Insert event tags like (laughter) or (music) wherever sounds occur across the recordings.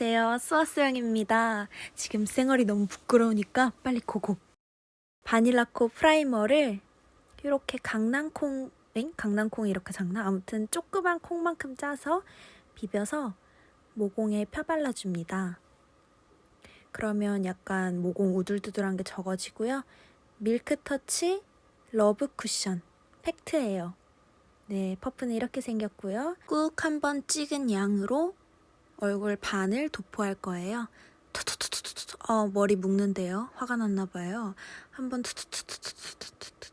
안녕하세요. 수아스영입니다. 지금 쌩얼이 너무 부끄러우니까 빨리 고고. 바닐라코 프라이머를 이렇게 강낭콩, 엥? 강낭콩이 이렇게 작나? 아무튼 조그만 콩만큼 짜서 비벼서 모공에 펴발라줍니다. 그러면 약간 모공 우둘두둘한 게 적어지고요. 밀크터치 러브 쿠션 팩트예요. 네, 퍼프는 이렇게 생겼고요. 꾹 한번 찍은 양으로 얼굴 반을 도포할 거예요. 투투투투투투. 어, 머리 묶는데요. 화가 났나 봐요. 한번 투투투투투투투투.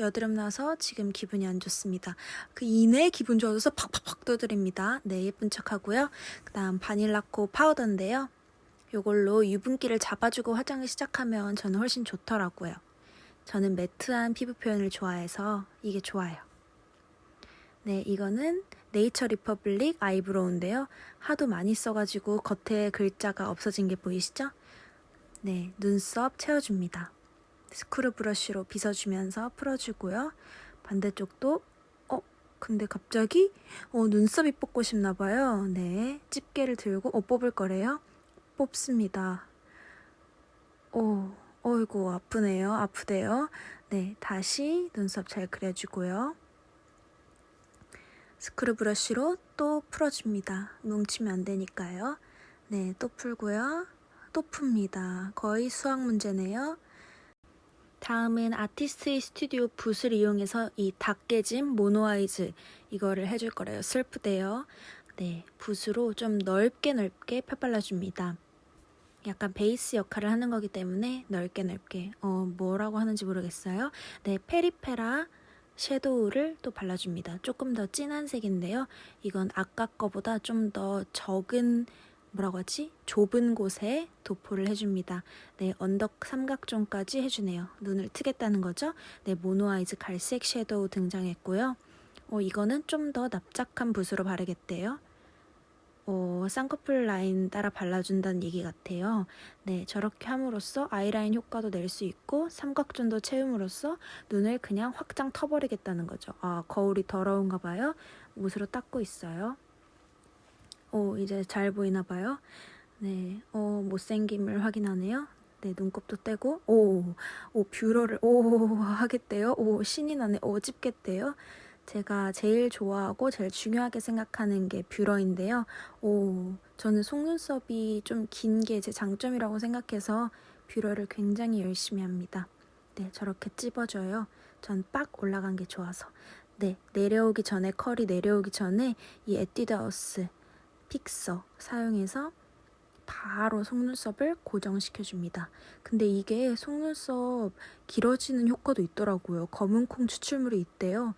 여드름 나서 지금 기분이 안 좋습니다. 그 이내 기분 좋아져서 팍팍팍 두드립니다. 네, 예쁜 척 하고요. 그다음 바닐라코 파우더인데요. 요걸로 유분기를 잡아주고 화장을 시작하면 저는 훨씬 좋더라고요. 저는 매트한 피부 표현을 좋아해서 이게 좋아요. 네, 이거는 네이처 리퍼블릭 아이브로우인데요. 하도 많이 써가지고 겉에 글자가 없어진 게 보이시죠? 네, 눈썹 채워줍니다. 스크루 브러쉬로 빗어주면서 풀어주고요. 반대쪽도 어, 근데 갑자기 어, 눈썹이 뽑고 싶나 봐요. 네, 집게를 들고 어, 뽑을 거래요. 뽑습니다. 오, 어이구 아프네요. 아프대요. 네, 다시 눈썹 잘 그려주고요. 스크루 브러쉬로 또 풀어줍니다. 뭉치면 안 되니까요. 네, 또 풀고요. 또 풉니다. 거의 수학 문제네요. 다음은 아티스트의 스튜디오 붓을 이용해서 이 닭깨짐 모노아이즈 이거를 해줄 거래요. 슬프대요. 네, 붓으로 좀 넓게 넓게 펴발라줍니다. 약간 베이스 역할을 하는 거기 때문에 넓게 넓게 어 뭐라고 하는지 모르겠어요. 네, 페리페라 섀도우를 또 발라줍니다. 조금 더 진한 색인데요. 이건 아까 거보다 좀 더 적은 뭐라고 하지? 좁은 곳에 도포를 해줍니다. 네, 언덕 삼각존까지 해주네요. 눈을 트겠다는 거죠. 네, 모노아이즈 갈색 섀도우 등장했고요. 어, 이거는 좀 더 납작한 붓으로 바르겠대요. 어, 쌍꺼풀 라인 따라 발라준다는 얘기 같아요. 네, 저렇게 함으로써 아이라인 효과도 낼 수 있고 삼각존도 채움으로써 눈을 그냥 확장 터버리겠다는 거죠. 아, 거울이 더러운가 봐요. 옷으로 닦고 있어요. 오, 이제 잘 보이나 봐요. 네, 어, 못생김을 확인하네요. 네, 눈곱도 떼고, 오, 오, 뷰러를, 오, 하겠대요. 오, 신이 나네. 오, 집겠대요. 제가 제일 좋아하고 제일 중요하게 생각하는 게 뷰러인데요. 오, 저는 속눈썹이 좀 긴 게 제 장점이라고 생각해서 뷰러를 굉장히 열심히 합니다. 네, 저렇게 찝어줘요. 전 빡 올라간 게 좋아서. 네, 내려오기 전에, 컬이 내려오기 전에 이 에뛰드하우스 픽서 사용해서 바로 속눈썹을 고정시켜줍니다. 근데 이게 속눈썹 길어지는 효과도 있더라고요. 검은 콩 추출물이 있대요.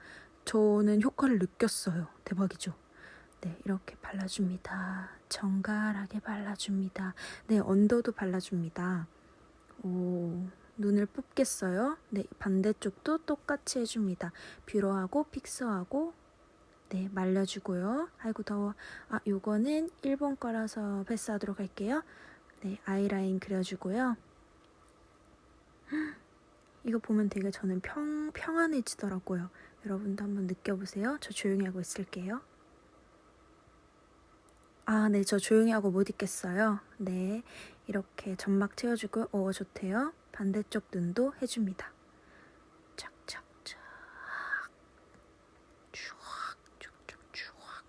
저는 효과를 느꼈어요. 대박이죠? 네, 이렇게 발라줍니다. 정갈하게 발라줍니다. 네, 언더도 발라줍니다. 오, 눈을 뽑겠어요? 네, 반대쪽도 똑같이 해줍니다. 뷰러하고 픽서하고 네, 말려주고요. 아이고 더워. 아, 요거는 일본 거라서 패스하도록 할게요. 네, 아이라인 그려주고요. 이거 보면 되게 저는 평, 평안해지더라고요. 여러분도 한번 느껴보세요. 저 조용히 하고 있을게요. 아, 네, 저 조용히 하고 못 있겠어요. 네, 이렇게 점막 채워주고, 어, 좋대요. 반대쪽 눈도 해줍니다. 착착착. 쭈악, 쭉쭉 쭈악.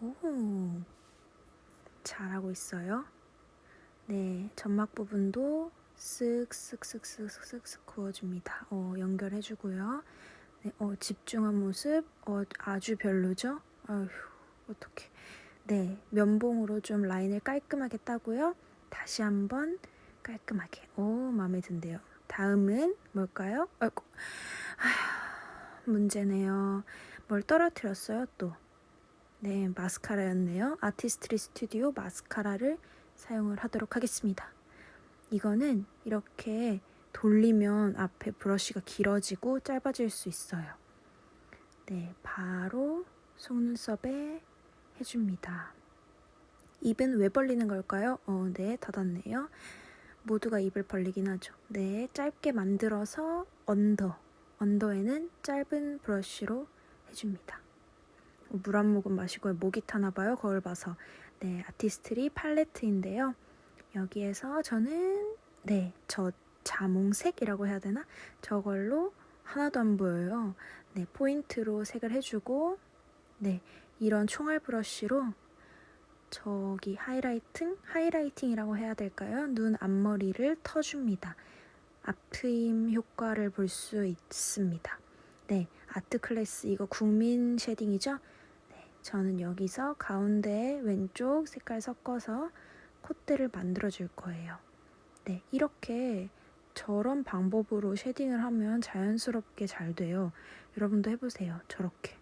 오, 잘하고 있어요. 네, 점막 부분도 쓱쓱쓱쓱쓱쓱 그어줍니다. 어, 연결해주고요. 네, 어, 집중한 모습 어, 아주 별로죠? 아휴, 어떡해. 네, 면봉으로 좀 라인을 깔끔하게 따고요. 다시 한번 깔끔하게. 오, 마음에 든대요. 다음은 뭘까요? 아이고, 아휴, 문제네요. 뭘 떨어뜨렸어요, 또. 네, 마스카라였네요. 아티스트리 스튜디오 마스카라를 사용을 하도록 하겠습니다. 이거는 이렇게 돌리면 앞에 브러쉬가 길어지고 짧아질 수 있어요. 네, 바로 속눈썹에 해줍니다. 입은 왜 벌리는 걸까요? 어, 네, 닫았네요. 모두가 입을 벌리긴 하죠. 네, 짧게 만들어서 언더, 언더에는 짧은 브러쉬로 해줍니다. 물 한 모금 마시고 목이 타나 봐요. 거울 봐서. 네, 아티스트리 팔레트인데요. 여기에서 저는 네, 저 자몽색이라고 해야 되나? 저걸로 하나도 안 보여요. 네, 포인트로 색을 해주고 네, 이런 총알 브러쉬로 저기 하이라이팅? 하이라이팅이라고 해야 될까요? 눈 앞머리를 터줍니다. 앞트임 효과를 볼 수 있습니다. 네, 아트 클래스 이거 국민 쉐딩이죠? 네, 저는 여기서 가운데 왼쪽 색깔 섞어서 콧대를 만들어 줄 거예요. 네, 이렇게 저런 방법으로 쉐딩을 하면 자연스럽게 잘 돼요. 여러분도 해보세요. 저렇게.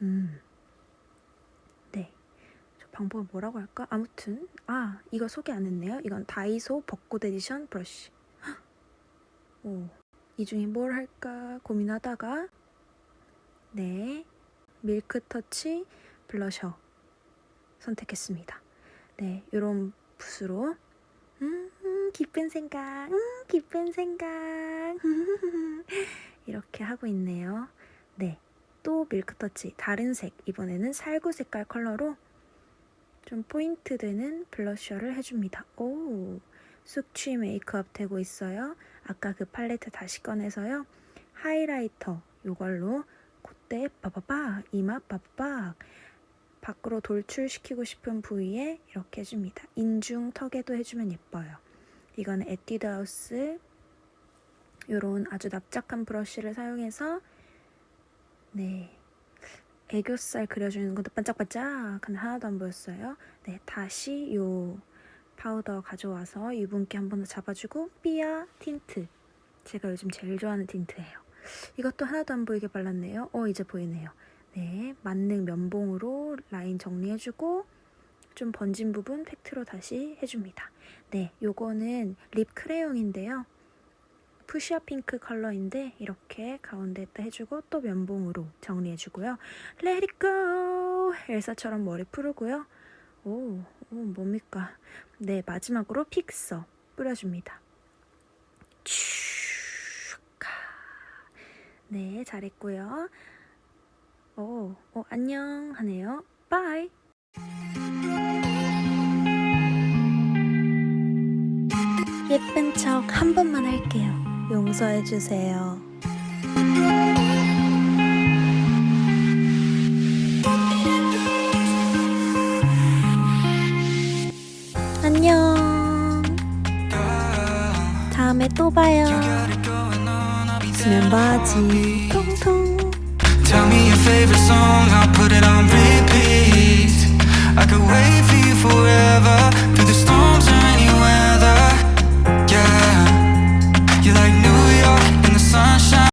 음. 네. 저 방법을 뭐라고 할까? 아무튼. 아, 이거 소개 안 했네요. 이건 다이소 벚꽃 에디션 브러쉬. 헉! 오. 이 중에 뭘 할까 고민하다가 네. 밀크터치 블러셔 선택했습니다. 네. 요런 붓으로 음, 기쁜 생각, 음, 기쁜 생각. (laughs) 이렇게 하고 있네요. 네. 또 밀크터치, 다른 색. 이번에는 살구 색깔 컬러로 좀 포인트 되는 블러셔를 해줍니다. 오, 숙취 메이크업 되고 있어요. 아까 그 팔레트 다시 꺼내서요. 하이라이터, 요걸로 콧대 빠바박, 이마 빠바박. 밖으로 돌출시키고 싶은 부위에 이렇게 해줍니다. 인중 턱에도 해주면 예뻐요. 이거는 에뛰드하우스 요런 아주 납작한 브러쉬를 사용해서 네 애교살 그려주는 것도 반짝반짝한 하나도 안 보였어요. 네 다시 요 파우더 가져와서 유분기 한 번 더 잡아주고 삐아 틴트 제가 요즘 제일 좋아하는 틴트예요. 이것도 하나도 안 보이게 발랐네요. 어 이제 보이네요. 네, 만능 면봉으로 라인 정리해주고 좀 번진 부분 팩트로 다시 해줍니다. 네, 요거는 립 크레용인데요. 푸시아 핑크 컬러인데 이렇게 가운데에다 해주고 또 면봉으로 정리해주고요. Let it go! 엘사처럼 머리 풀고요. 오, 오 뭡니까? 네, 마지막으로 픽서 뿌려줍니다. 슈 네, 잘했고요. 오, 어, 안녕 하네요. 바이. 예쁜 척 한 번만 할게요. 용서해 주세요. 안녕. 다음에 또 봐요. 수면 바지 통통. Tell me your favorite song, I'll put it on repeat. I could wait for you forever.